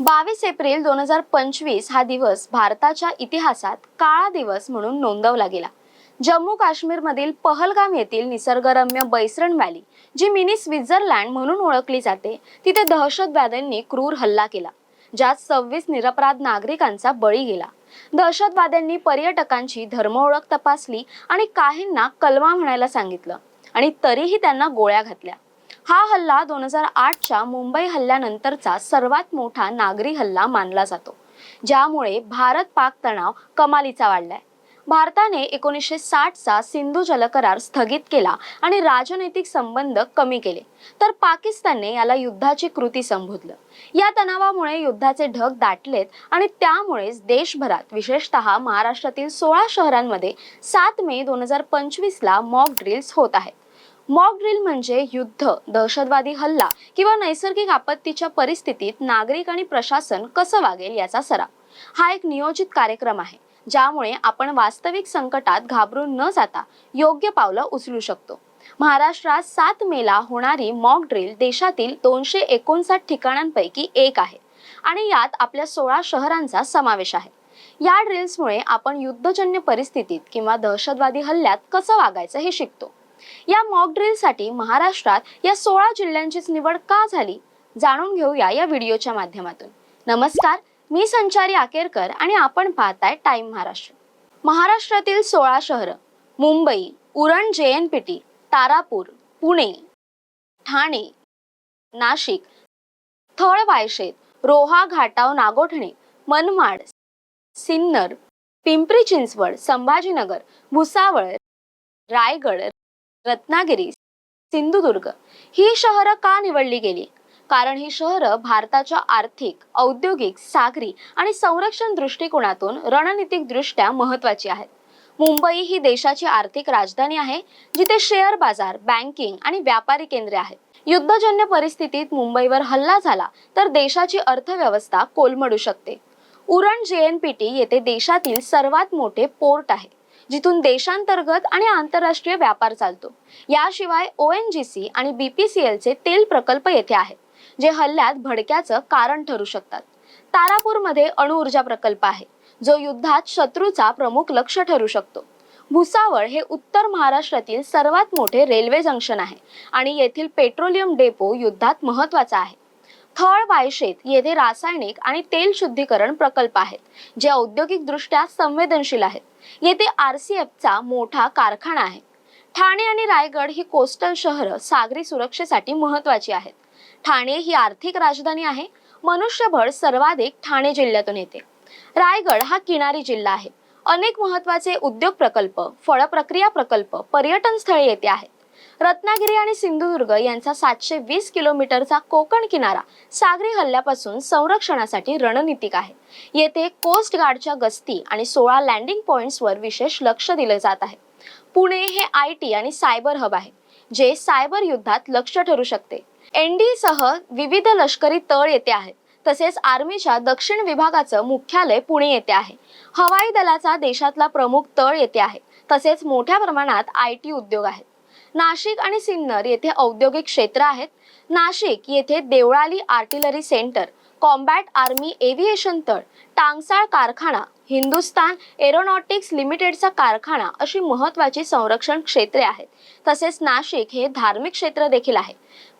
बावीस एप्रिल दोन हजार पंचवीस हा दिवस भारताच्या इतिहासात काळा दिवस म्हणून नोंदवला गेला. जम्मू काश्मीरमधील पहलगाम येथील निसर्गरम्य बैसरण व्हॅली जी मिनी स्वित्झर्लंड म्हणून ओळखली जाते तिथे दहशतवाद्यांनी क्रूर हल्ला केला ज्यात सव्वीस निरपराध नागरिकांचा बळी गेला. दहशतवाद्यांनी पर्यटकांची धर्मओळख तपासली आणि काहींना कलमा म्हणायला सांगितलं आणि तरीही त्यांना गोळ्या घातल्या. हा हल्ला दोन हजार आठच्या मुंबई हल्ल्यानंतरचा सर्वात मोठा नागरी हल्ला मानला जातो ज्यामुळे भारत पाक तणाव कमालीचा वाढलाय. भारताने एकोणीसशे साठचा सिंधू जलकरार स्थगित केला आणि राजनैतिक संबंध कमी केले. तर पाकिस्तानने याला युद्धाची कृती संबोधलं. या तणावामुळे युद्धाचे ढग दाटलेत आणि त्यामुळेच देशभरात विशेषतः महाराष्ट्रातील सोळा शहरांमध्ये सात मे दोन हजार पंचवीसला मॉक ड्रिल्स होत आहेत. मॉक ड्रिल म्हणजे युद्ध दहशतवादी हल्ला किंवा नैसर्गिक आपत्तीच्या परिस्थितीत नागरिक आणि प्रशासन कसं वागेल याचा सराव. हा एक नियोजित कार्यक्रम आहे ज्यामुळे आपण वास्तविक संकटात घाबरून न जाता योग्य पावलं उचलू शकतो. महाराष्ट्रात सात मेला होणारी मॉक ड्रिल देशातील दोनशे एकोणसाठ ठिकाणांपैकी एक आहे आणि यात आपल्या सोळा शहरांचा समावेश आहे. या ड्रिल्समुळे आपण युद्धजन्य परिस्थितीत किंवा दहशतवादी हल्ल्यात कसं वागायचं हे शिकतो. या मॉक ड्रिलसाठी महाराष्ट्रात या सोळा जिल्ह्यांचीच निवड का झाली? जाणून घेऊया या व्हिडिओच्या माध्यमातून. नमस्कार मी संचारी आकेरकर आणि आपण पाहताय टाइम महाराष्ट्र. महाराष्ट्रातील सोळा शहरं Mumbai Uran J N P T Tarapur Pune Thane Nashik Thal Vayshet Roha Ghatav Nagothane Manmad Sinnar Pimpri Chinchwad Sambhajinagar Bhusawal Raigad Ratnagiri Sindhudurg ही शहरं का निवडली गेली? कारण ही शहरं भारताच्या आर्थिक औद्योगिक सागरी आणि संरक्षण दृष्टिकोनातून रणनीतिक दृष्ट्या महत्वाची आहेत. मुंबई ही देशाची आर्थिक राजधानी आहे जिथे शेअर बाजार बँकिंग आणि व्यापारी केंद्रे आहेत. युद्धजन्य परिस्थितीत मुंबईवर हल्ला झाला तर देशाची अर्थव्यवस्था कोलमडू शकते. Uran J N P T येथे देशातील सर्वात मोठे पोर्ट आहे. जिथून देशांतर्गत आणि आंतरराष्ट्रीय व्यापार चालतो. याशिवाय ओ एन जी सी आणि बी पी सी एलचे तेल प्रकल्प येथे आहेत जे हल्ल्यात भडक्याचं कारण ठरू शकतात. तारापूरमध्ये अणुऊर्जा प्रकल्प आहे जो युद्धात शत्रूचा प्रमुख लक्ष ठरू शकतो. भुसावळ हे उत्तर महाराष्ट्रातील सर्वात मोठे रेल्वे जंक्शन आहे आणि येथील पेट्रोलियम डेपो युद्धात महत्त्वाचा आहे. थळ वायशेत येथे रासायनिक आणि तेल शुद्धीकरण प्रकल्प आहेत जे औद्योगिकदृष्ट्या संवेदनशील आहेत. येथे आर सी एफचा मोठा कारखाना आहे. ठाणे आणि रायगड ही कोस्टल शहरं सागरी सुरक्षेसाठी महत्वाची आहेत. ठाणे ही आर्थिक राजधानी आहे. मनुष्यबळ सर्वाधिक ठाणे जिल्ह्यातून येते. रायगड हा किनारी जिल्हा आहे. अनेक महत्त्वाचे उद्योग प्रकल्प फळप्रक्रिया प्रकल्प पर्यटन स्थळे येथे आहेत. रत्नागिरी आणि सिंधुदुर्ग यांचा सातशे वीस किलोमीटरचा कोकण किनारा सागरी हल्ल्यापासून संरक्षणासाठी रणनीतिक आहे. येथे कोस्ट गार्डच्या गस्ती आणि सोळा लँडिंग पॉईंट्सवर विशेष लक्ष दिलं जात आहे. पुणे हे आय टी आणि सायबर हब आहे जे सायबर युद्धात लक्ष ठरू शकते. एनडी सह विविध लष्करी तळ येथे आहेत तसेच आर्मीच्या दक्षिण विभागाचं मुख्यालय पुणे येथे आहे. हवाई दलाचा देशातला प्रमुख तळ येथे आहे तसेच मोठ्या प्रमाणात आय टी उद्योग आहेत. नाशिक आणि सिन्नर येथे औद्योगिक क्षेत्र आहेत. नाशिक येथे Deolali artillery centre combat army aviation तळ टांगसाळ कारखाना हिंदुस्तान एरोनॉटिक्स लिमिटेडचा कारखाना अशी महत्वाची संरक्षण क्षेत्रे आहेत. तसेच नाशिक हे धार्मिक क्षेत्र देखील आहे.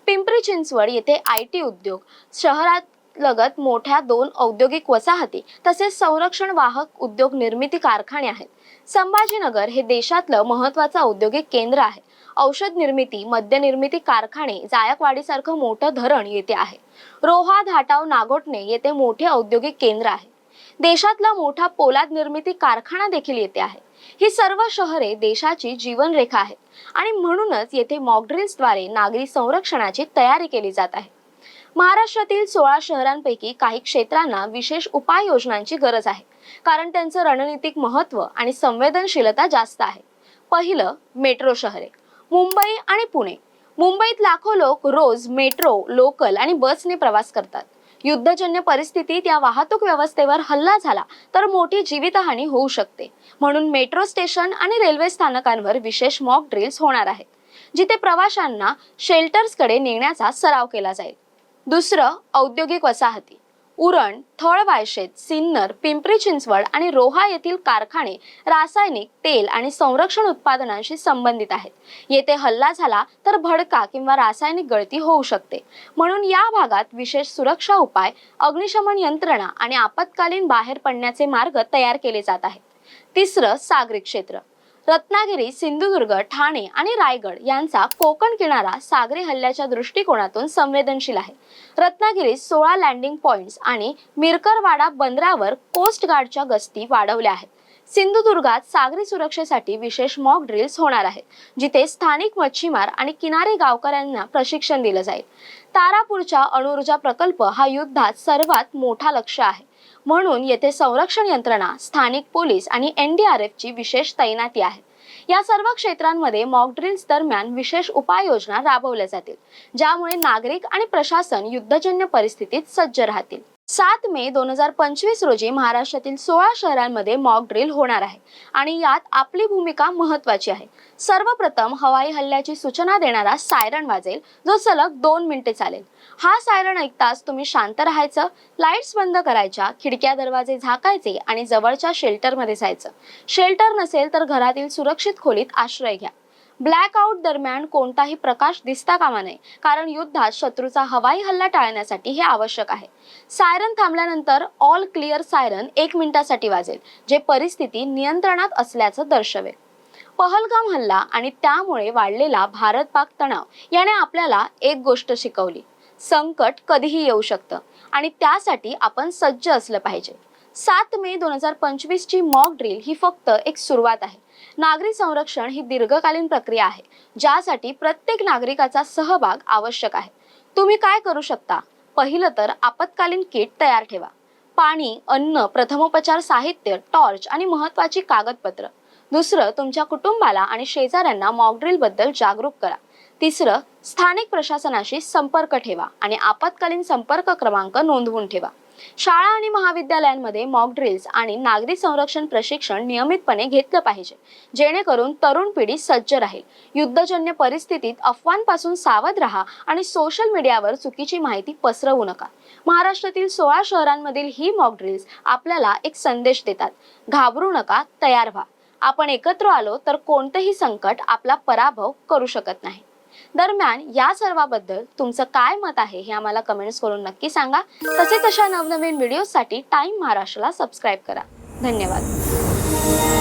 पिंपरी चिंचवड येथे आय टी उद्योग शहरात लगत मोठ्या दोन औद्योगिक वसाहती तसेच संरक्षण वाहक उद्योग निर्मिती कारखाने आहेत. संभाजीनगर हे देशातलं महत्वाचं औद्योगिक केंद्र आहे. औषध निर्मिती मद्य निर्मिती कारखाने जायकवाडीसारखं मोठं धरण येथे आहे. रोहा धाटाव नागोटणे येथे मोठे औद्योगिक केंद्र आहे. देशातला मोठा पोलाद निर्मिती कारखाना देखील येथे आहे. ही सर्व शहरे देशाची जीवनरेखा आहेत आणि म्हणूनच येथे मॉकड्रिल्सद्वारे नागरी संरक्षणाची तयारी केली जात आहे. महाराष्ट्रातील सोळा शहरांपैकी काही क्षेत्रांना विशेष उपाययोजनांची गरज आहे. कारण त्यांचं रणनीतिक महत्त्व आणि संवेदनशीलता जास्त आहे. पहिलं मेट्रो शहरे. मुंबई आणि पुणे. मुंबईत लाखो लोक रोज मेट्रो लोकल आणि बसने प्रवास करतात. युद्धजन्य परिस्थितीत या वाहतूक व्यवस्थेवर हल्ला झाला तर मोठी जीवितहानी होऊ शकते. म्हणून मेट्रो स्टेशन आणि रेल्वे स्थानकांवर विशेष मॉक ड्रिल्स होणार आहेत जिथे प्रवाशांना शेल्टर्सकडे नेण्याचा सराव केला जाईल. दुसरं औद्योगिक वसाहती. उरण थळ वायशेत सिन्नर पिंपरी चिंचवड आणि रोहा येथील कारखाने रासायनिक तेल आणि संरक्षण उत्पादनांशी संबंधित आहेत. येथे हल्ला झाला तर भडका किंवा रासायनिक गळती होऊ शकते. म्हणून या भागात विशेष सुरक्षा उपाय अग्निशमन यंत्रणा आणि आपत्कालीन बाहेर पडण्याचे मार्ग तयार केले जात आहेत. तिसरं सागरी क्षेत्र. रत्नागिरी सिंधुदुर्ग ठाणे आणि रायगड यांचा कोकण किनारा सागरी हल्ल्याच्या दृष्टिकोनातून संवेदनशील आहे. रत्नागिरीत सोळा लँडिंग पॉइंट्स आणि मिरकरवाडा बंदरावर कोस्ट गार्डच्या गस्ती वाढवल्या आहेत. सिंधुदुर्गात सागरी सुरक्षेसाठी विशेष मॉक ड्रिल्स होणार आहेत जिथे स्थानिक मच्छीमार आणि किनारी गावकऱ्यांना प्रशिक्षण दिलं जाईल. तारापूरच्या अणुऊर्जा प्रकल्प हा युद्धात सर्वात मोठा लक्ष आहे. म्हणून येथे संरक्षण यंत्रणा स्थानिक पोलीस आणि एनडीआरएफ ची विशेष तैनाती आहे. या सर्व क्षेत्रांमध्ये मॉक ड्रिल्स दरम्यान विशेष उपाययोजना राबवल्या जातील ज्यामुळे नागरिक आणि प्रशासन युद्धजन्य परिस्थितीत सज्ज राहतील. सात मे दोन हजार पंचवीस रोजी महाराष्ट्रातील सोळा शहरांमध्ये मॉक ड्रिल होणार आहे. आणि यात आपली भूमिका महत्वाची आहे. सर्वप्रथम हवाई हल्ल्याची सूचना देणारा सायरन वाजेल जो सलग दोन मिनिटे चालेल. हा सायरन ऐकताच तुम्ही शांत राहायचं लाईट्स बंद करायच्या खिडक्या दरवाजे झाकायचे आणि जवळच्या शेल्टरमध्ये जायचं. शेल्टर नसेल तर घरातील सुरक्षित खोलीत आश्रय घ्या. ब्लॅकआउट दरम्यान कोणताही प्रकाश दिसता कामा नये. कारण युद्धात शत्रूचा हवाई हल्ला टाळण्यासाठी हे आवश्यक आहे. सायरन थांबल्यानंतर ऑल क्लिअर सायरन एक मिनिटासाठी वाजेल जे परिस्थिती नियंत्रणात असल्याचं दर्शवेल. पहलगाम हल्ला आणि त्यामुळे वाढलेला भारत पाक तणाव याने आपल्याला एक गोष्ट शिकवली. संकट कधीही येऊ शकतं आणि त्यासाठी आपण सज्ज असलं पाहिजे. सात मे दोन हजार पंचवीस ची मॉक ड्रिल ही फक्त एक सुरुवात आहे. नागरी संरक्षण ही दीर्घकालीन प्रक्रिया आहे ज्यासाठी प्रत्येक नागरिकाचा सहभाग आवश्यक आहे. तुम्ही काय करू शकता? पहिलं तर आपत्कालीन किट तयार ठेवा. पाणी अन्न प्रथमोपचार साहित्य टॉर्च आणि महत्वाची कागदपत्र. दुसरं तुमच्या कुटुंबाला आणि शेजाऱ्यांना मॉकड्रिलबद्दल जागरूक करा. तिसरं स्थानिक प्रशासनाशी संपर्क ठेवा आणि आपत्कालीन संपर्क क्रमांक नोंदवून ठेवा. शाळा आणि महाविद्यालयांमध्ये मॉक ड्रिल्स आणि नागरी संरक्षण प्रशिक्षण नियमितपणे घेतलं पाहिजे. जेणेकरून तरुण पिढी सज्ज राहील. युद्धजन्य परिस्थितीत अफवांपासून सावध राहा आणि सोशल मीडियावर चुकीची माहिती पसरवू नका. महाराष्ट्रातील सोळा शहरांमधील ही मॉक ड्रिल्स आपल्याला एक संदेश देतात. घाबरू नका तयार व्हा. आपण एकत्र आलो तर कोणतेही संकट आपला पराभव करू शकत नाही. दरम्यान या सर्वाबद्दल तुमचं काय मत आहे हे आम्हाला कमेंट्स करून नक्की सांगा. तसेच अशा नवनवीन व्हिडिओसाठी टाइम महाराष्ट्राला सबस्क्राईब करा. धन्यवाद.